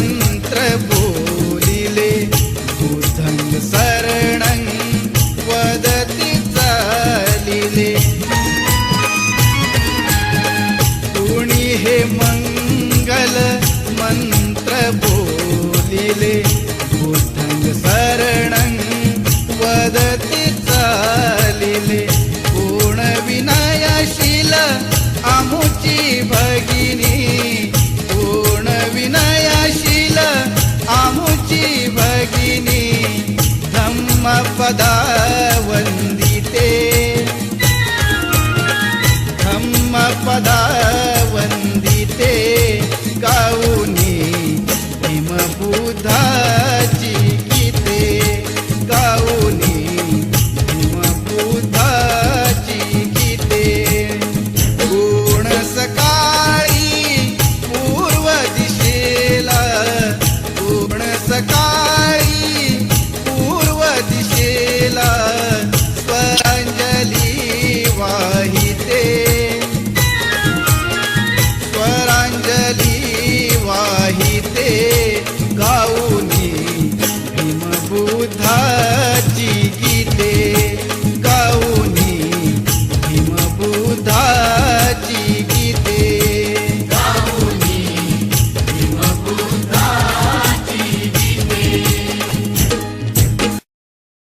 मंत्र बोलिले बुद्धं शरणं वदति चालिले। कुणी हे मंगल मंत्र बोलिले बुद्धं शरणं वदति चालिले। ಪದಾರ